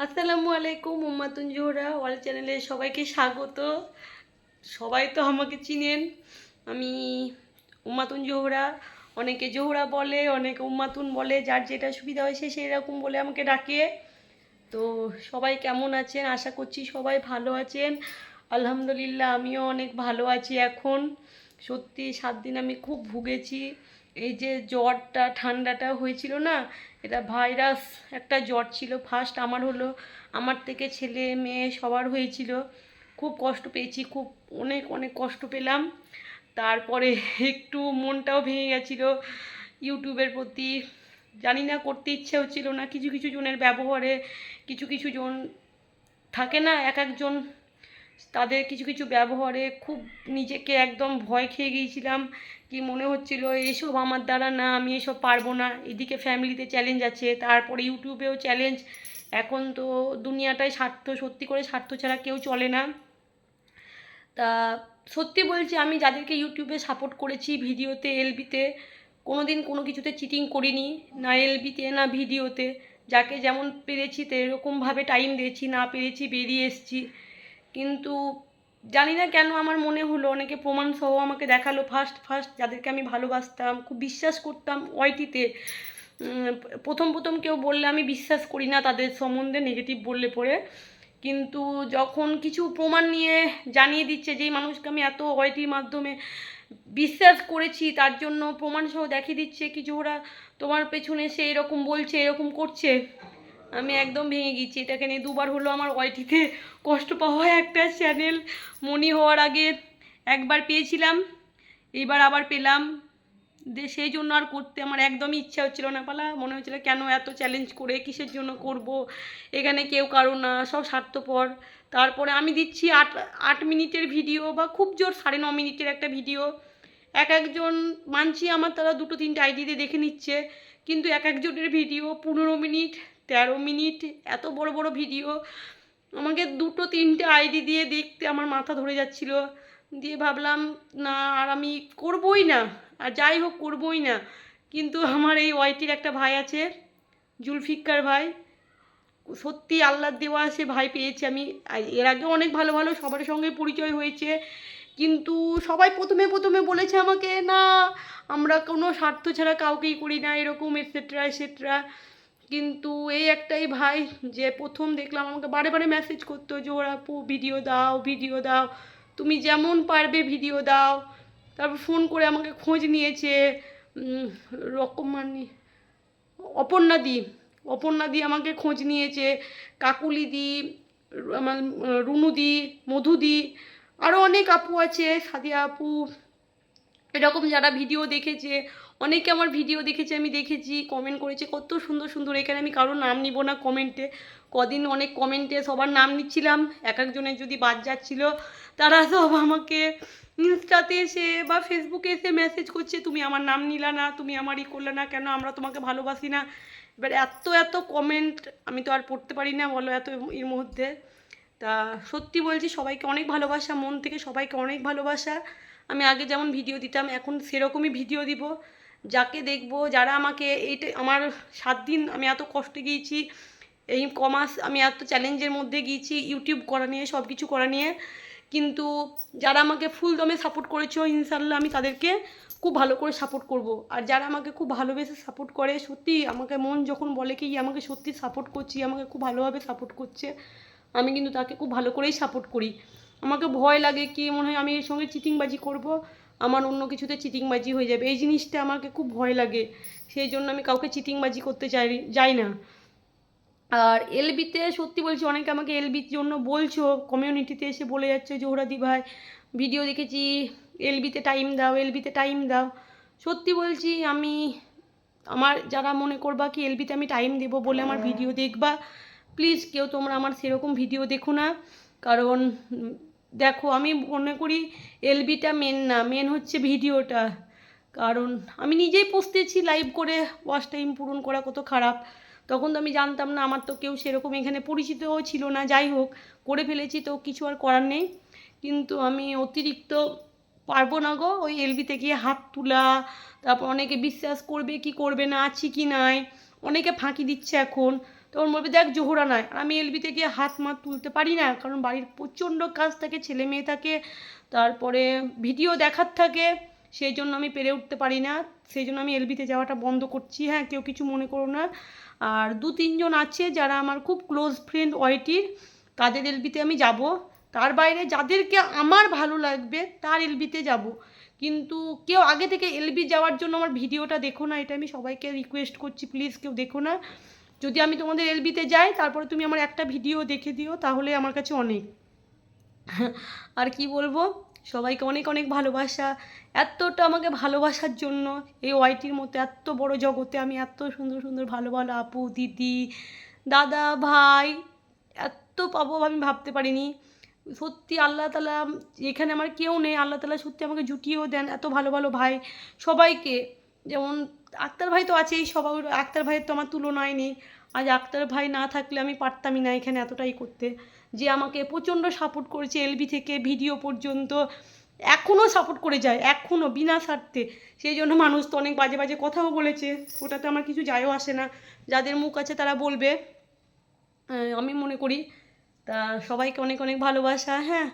আসসালামু আলাইকুম উম্মাতুন জোহরা ওয়াল চ্যানেলে সবাইকে স্বাগত। সবাই তো আমাকে চিনেন। আমি উম্মাতুন জোহরা অনেকে জোহরা বলে, অনেকে উম্মাতুন বলে, যার যেটা সুবিধা হয় সে সেই রকম বলে আমাকে ডাকে। তো সবাই কেমন আছেন? আশা করছি সবাই ভালো আছেন। আলহামদুলিল্লাহ, আমিও অনেক ভালো আছি এখন। সত্যি, সাত দিন আমি খুব ভুগেছি। এই যে জ্বরটা, ঠান্ডাটা হয়েছিল না এটা ভাইরাস, একটা জ্বর ছিল। ফার্স্ট আমার হলো, আমার থেকে ছেলে, মেয়ে সবার হয়েছিল। খুব কষ্ট পেয়েছি, খুব অনেক অনেক কষ্ট পেলাম। তারপরে একটু মনটাও ভেঙে গেছিল ইউটিউবের প্রতি। জানি না, করতে ইচ্ছে হচ্ছিল না। কিছু কিছু জনের ব্যবহারে কিছু কিছু জন থাকে না, এক একজন তাদের কিছু কিছু ব্যবহারে খুব নিজেকে একদম ভয় খেয়ে গিয়েছিলাম, কি মনে হচ্ছিল এসব আমার দ্বারা না আমি এসব পারব না। এদিকে ফ্যামিলিতে চ্যালেঞ্জ আছে, তারপরে ইউটিউবেও চ্যালেঞ্জ এখন তো দুনিয়াটাই স্বার্থ, সত্যি করে স্বার্থ ছাড়া কেউ চলে না। তা সত্যি বলছি, আমি যাদেরকে ইউটিউবে সাপোর্ট করেছি, ভিডিওতে এলবিতে কোনো দিন কোনো কিছুতে চিটিং করিনি, না এলবিতে না ভিডিওতে। যাকে যেমন পেরেছি তো এরকমভাবে টাইম দিয়েছি, না পেরেছি, বেরিয়ে এসেছি। কিন্তু জানি না কেন আমার মনে হলো, অনেকে প্রমাণ সহ আমাকে দেখাল ফার্স্ট ফার্স্ট যাদেরকে আমি ভালোবাসতাম, খুব বিশ্বাস করতাম ওয়াইটিতে। প্রথম প্রথম কেউ বললে আমি বিশ্বাস করি না তাদের সম্বন্ধে নেগেটিভ বললে পরে। কিন্তু যখন কিছু প্রমাণ নিয়ে জানিয়ে দিচ্ছে যেই মানুষকে আমি এত ওয়াইটির মাধ্যমে বিশ্বাস করেছি, তার জন্য প্রমাণ সহ দেখিয়ে দিচ্ছে, কিছু ওরা তোমার পেছনে সে এরকম বলছে, এরকম করছে। আমি একদম ভেঙে গেছি। এটাকে নিয়ে দুবার হলো আমার ওয়াইটিতে কষ্ট পাওয়া একটা চ্যানেল মনি হওয়ার আগে একবার পেয়েছিলাম এইবার আবার পেলাম। যে সেই জন্য আর করতে আমার একদমই ইচ্ছা হচ্ছিল না। পালা, মনে হচ্ছিল কেন এত চ্যালেঞ্জ করে, কিসের জন্য করব? এখানে কেউ কারও না, সব স্বার্থপর। তারপরে আমি দিচ্ছি আট আট মিনিটের ভিডিও বা খুব জোর সাড়ে ন মিনিটের একটা ভিডিও এক একজন মানছি আমার, তারা দুটো তিনটে আইডিতে দেখে নিচ্ছে। কিন্তু এক একজনের ভিডিও পনেরো মিনিট, তেরো মিনিট, এত বড় বড় ভিডিও। আমাকে দুটো, তিনটে আইডি দিয়ে দেখতে আমার মাথা ধরে যাচ্ছিল। দিয়ে ভাবলাম, না, আর আমি করবই না, আর যাই হোক করবই না। কিন্তু আমার এই ওয়াইটির একটা ভাই আছে জুলফিকার ভাই। সত্যি আল্লাহ দেওয়া সে ভাই পেয়েছি আমি। এর আগে অনেক ভালো ভালো সবার সঙ্গে পরিচয় হয়েছে। কিন্তু সবাই প্রথমে প্রথমে বলেছে আমাকে, না, আমরা কোনো স্বার্থ ছাড়া কাউকেই করি না, এরকম এটসেট্রা এটসেট্রা কিন্তু এই একটাই ভাই যে প্রথম দেখলাম আমাকে বারে বারে মেসেজ করতো যে, ওরা ভিডিও দাও ভিডিও দাও। তুমি যেমন পারবে ভিডিও দাও। তারপর ফোন করে আমাকে খোঁজ নিয়েছে রকমানি। অপর্ণা দি অপর্ণা দি আমাকে খোঁজ নিয়েছে, কাকুলি দি আমার, রুনু দি, মধু দি। আরও অনেক আপু আছে, সাদিয়া আপু। এরকম যারা ভিডিও দেখেছে, অনেকে আমার ভিডিও দেখেছে, আমি দেখেছি কমেন্ট করেছে, কত সুন্দর সুন্দর। এখানে আমি কারোর নাম নিব না কমেন্টে কদিন অনেক কমেন্টে সবার নাম নিচ্ছিলাম, এক একজনের যদি বাদ যাচ্ছিল, তারা সব আমাকে ইনস্টাতে এসে বা ফেসবুকে এসে মেসেজ করছে, তুমি আমার নাম নিলা না, তুমি আমার ই করলে না কেন? আমরা তোমাকে ভালোবাসি না। এবার এত এত কমেন্ট আমি তো আর পড়তে পারি না বলো, এত এর মধ্যে। তা সত্যি বলছি, সবাইকে অনেক ভালোবাসা, মন থেকে সবাইকে অনেক ভালোবাসা। আমি আগে যেমন ভিডিও দিতাম, এখন সেরকমই ভিডিও দিব। যাকে দেখব, যারা আমাকে এইটা, আমার সাত দিন আমি এত কষ্টে গিয়েছি, এই কমাস আমি এত চ্যালেঞ্জের মধ্যে গিয়েছি ইউটিউব করা নিয়ে সব কিছু করা নিয়ে। কিন্তু যারা আমাকে ফুল দমে সাপোর্ট করেছ ইনশাল্লাহ আমি তাদেরকে খুব ভালো করে সাপোর্ট করব। আর যারা আমাকে খুব ভালোবেসে সাপোর্ট করে সত্যি আমাকে মন যখন বলে কি আমাকে সত্যি সাপোর্ট করছি, আমাকে খুব ভালোভাবে সাপোর্ট করছে। আমি কিন্তু তাকে খুব ভালো করেই সাপোর্ট করি। আমাকে ভয় লাগে কি মনে হয় আমি এর সঙ্গে চিটিংবাজি করব, আমার অন্য কিছুতে চিটিংবাজি হয়ে যাবে। এই জিনিসটা আমাকে খুব ভয় লাগে, সেই জন্য আমি কাউকে চিটিংবাজি করতে চাই, যাই না। আর এলবিতে সত্যি বলছি, অনেকে আমাকে এলবির জন্য বলছো কমিউনিটিতে এসে বলে যাচ্ছে যে ওরা ভাই ভিডিও দেখেছি এলবিতে টাইম দাও এলবিতে টাইম দাও। সত্যি বলছি, আমি, আমার যারা মনে করবা কি এলবিতে আমি টাইম দেবো বলে আমার ভিডিও দেখবা প্লিজ কেউ তোমরা আমার সেরকম ভিডিও দেখো না। কারণ, দেখো, আমি মনে করি এলবিটা মেন না মেন হচ্ছে ভিডিওটা। কারণ, আমি নিজেই পোস্টেছি লাইভ করে ওয়াশ টাইম পূরণ করা কত খারাপ। তখন তো আমি জানতাম না, আমার তো কেউ সেরকম এখানে পরিচিতও ছিল না। যাই হোক, করে ফেলেছি তো কিছু আর করার নেই। কিন্তু আমি অতিরিক্ত পারব না গো ওই এলবিতে গিয়ে হাত তোলা। তারপর অনেকে বিশ্বাস করবে কি করবে না, আছি কি নাই। অনেকে ফাঁকি দিচ্ছে এখন। তখন বলবে, দেখ, জোহরা নয়। আমি এলবিতে গিয়ে হাত মাত তুলতে পারি না, কারণ বাড়ির প্রচণ্ড কাজ থাকে, ছেলে মেয়ে থাকে, তারপরে ভিডিও দেখার থাকে, সেই জন্য আমি পেরে উঠতে পারি না। সেই জন্য আমি এলবিতে যাওয়াটা বন্ধ করছি। হ্যাঁ কেউ কিছু মনে করো না। আর দু তিনজন আছে যারা আমার খুব ক্লোজ ফ্রেন্ড ওয়াইটির, তাদের এলবিতে আমি যাব। তার বাইরে যাদেরকে আমার ভালো লাগবে, তার এলবিতে যাব। কিন্তু কেউ আগে থেকে এলবি যাওয়ার জন্য আমার ভিডিওটা দেখো না, এটা আমি সবাইকে রিকোয়েস্ট করছি প্লিজ কেউ দেখো না। যদি আমি তোমাদের এলবিতে যাই, তারপরে তুমি আমার একটা ভিডিও দেখে দিও, তাহলে আমার কাছে অনেক। আর কি বলব? সবাইকে অনেক অনেক ভালোবাসা। এতটা আমাকে ভালোবাসার জন্য, এই ওয়াইটির মতো এত বড় জগতে আমি এত সুন্দর সুন্দর ভালো ভালো আপু, দিদি, দাদা, ভাই, এত পাবো আমি ভাবতে পারিনি। সত্যি আল্লাহ তালা এখানে আমার কেউ নেই, আল্লাহ তালা সত্যি আমাকে জুটিয়েও দেন এত ভালো ভালো ভাই। সবাইকে যেমন আক্তার ভাই তো আছেই সবাই আক্তার ভাইয়ের তো আমার তুলনায় নেই। আজ আক্তার ভাই না থাকলে আমি পারতামই না এখানে এতটাই করতে। যে আমাকে প্রচণ্ড সাপোর্ট করেছে এলবি থেকে ভিডিও পর্যন্ত এখনও সাপোর্ট করে যায় এখনও বিনা স্বার্থে। সেই জন্য মানুষ তো অনেক বাজে বাজে কথাও বলেছে। ওটাতে আমার কিছু যায়ও আসে না। যাদের মুখ আছে তারা বলবে। আমি মনে করি, তা সবাইকে অনেক অনেক ভালোবাসা হ্যাঁ।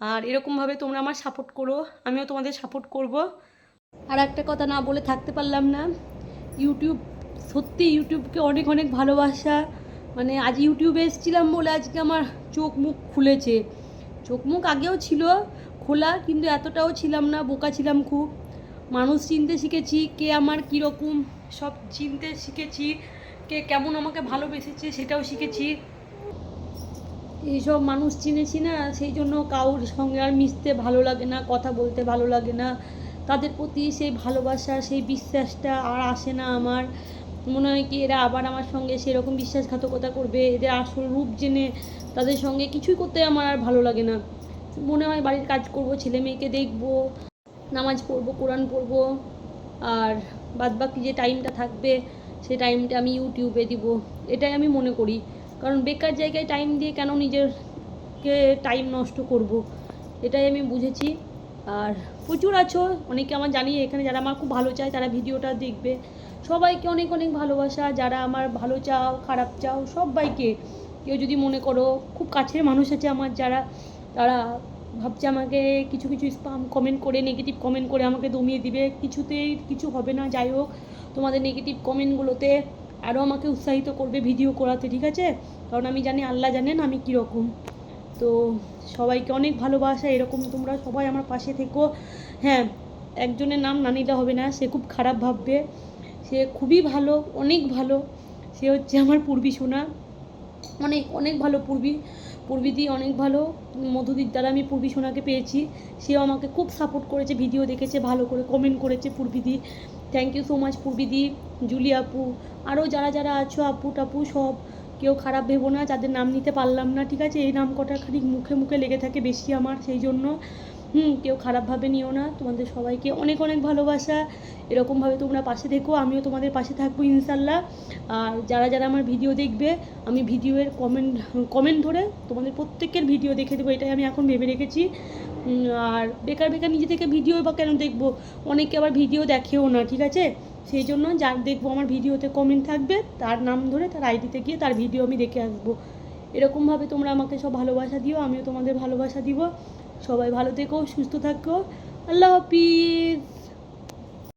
আর এরকমভাবে তোমরা আমার সাপোর্ট করো, আমিও তোমাদের সাপোর্ট করব। আর একটা কথা না বলে থাকতে পারলাম না। ইউটিউব সত্যি ইউটিউবকে অনেক অনেক ভালোবাসা। মানে আজ ইউটিউবে এসেছিলাম বলে আজকে আমার চোখ মুখ খুলেছে। চোখ মুখ আগেও ছিল, খোলা, কিন্তু এতটাও ছিলাম না, বোকা ছিলাম খুব। মানুষ চিনতে শিখেছি কে আমার কীরকম, সব চিনতে শিখেছি কে কেমন আমাকে ভালোবেসেছে সেটাও শিখেছি। এইসব মানুষ চিনেছি না, সেই জন্য কাউর সঙ্গে আর মিশতে ভালো লাগে না, কথা বলতে ভালো লাগে না। তাদের প্রতি সেই ভালোবাসা, সেই বিশ্বাসটা আর আসে না আমার। মনে হয় কি এরা আবার আমার সঙ্গে সেরকম বিশ্বাসঘাতকতা করবে? এদের আসল রূপ জেনে তাদের সঙ্গে কিছুই করতে আমার আর ভালো লাগে না। মনে হয় বাড়ির কাজ করব, ছেলে মেয়েকে দেখব, নামাজ পড়ব, কোরআন পড়ব, আর বাদবাকি যে টাইমটা থাকবে সেই টাইমটা আমি ইউটিউবে দিব। এটাই আমি মনে করি। কারণ বেকার জায়গায় টাইম দিয়ে কেন নিজেরকে টাইম নষ্ট করব? এটাই আমি বুঝেছি। আর প্রচুর আছো, অনেকে আমার জানি এখানে যারা আমার খুব ভালো চায় তারা ভিডিওটা দেখবে। সবাইকে অনেক অনেক ভালোবাসা, যারা আমার ভালো চাও, খারাপ চাও, সবাইকে। কেউ যদি মনে করো খুব কাছের মানুষ আছে আমার যারা, তারা ভাবছে আমাকে কিছু কিছু স্পাম কমেন্ট করে নেগেটিভ কমেন্ট করে আমাকে দমিয়ে দিবে। কিছুতেই কিছু হবে না, যাই হোক, তোমাদের নেগেটিভ কমেন্টগুলোতে আরও আমাকে উৎসাহিত করবে ভিডিও করাতে, ঠিক আছে? কারণ আমি জানি আল্লাহ জানেন আমি কীরকম। তো সবাইকে অনেক ভালোবাসা, এরকম তোমরা সবাই আমার পাশে থেকো। হ্যাঁ একজনের নাম না নিলে হবে না, সে খুব খারাপ ভাববে। সে খুবই ভালো, অনেক ভালো। সে হচ্ছে আমার পূর্বী সোনা। অনেক অনেক ভালো পূর্বী। পূর্বীদি অনেক ভালো। মধুদির দ্বারা আমি পূর্বী সোনাকে পেয়েছি। সেও আমাকে খুব সাপোর্ট করেছে ভিডিও দেখেছে, ভালো করে কমেন্ট করেছে পূর্বীদি। থ্যাংক ইউ সো মাচ পূর্বীদি জুলি আপু আরও যারা যারা আছো আপু টাপু সব। কেউ খারাপ ভেবো না, যাদের নাম নিতে পারলাম না, ঠিক আছে? এই নাম কটা খালি মুখে মুখে লেগে থাকে বেশি আমার, সেই জন্য, হুম, কেউ খারাপভাবে নিও না। তোমাদের সবাইকে অনেক অনেক ভালোবাসা। এরকমভাবে তোমরা পাশে থেকো, আমিও তোমাদের পাশে থাকব ইনশাল্লাহ আর যারা যারা আমার ভিডিও দেখবে, আমি ভিডিওর কমেন্ট কমেন্ট ধরে তোমাদের প্রত্যেকের ভিডিও দেখে দেবো, এটাই আমি এখন ভেবে রেখেছি। আর বেকার বেকার নিজে থেকে ভিডিও বা কেন দেখব? অনেকে আবার ভিডিও দেখেও না, ঠিক আছে? সেই জন্য যার দেখব আমার ভিডিওতে কমেন্ট থাকবে, তার নাম ধরে, তার আইডিতে গিয়ে তার ভিডিও আমি দেখে আসব। এরকমভাবে তোমরা আমাকে সব ভালোবাসা দিও, আমিও তোমাদের ভালোবাসা দিব। সবাই ভালো থেকো, সুস্থ থাকো। আল্লাহ হাফিজ!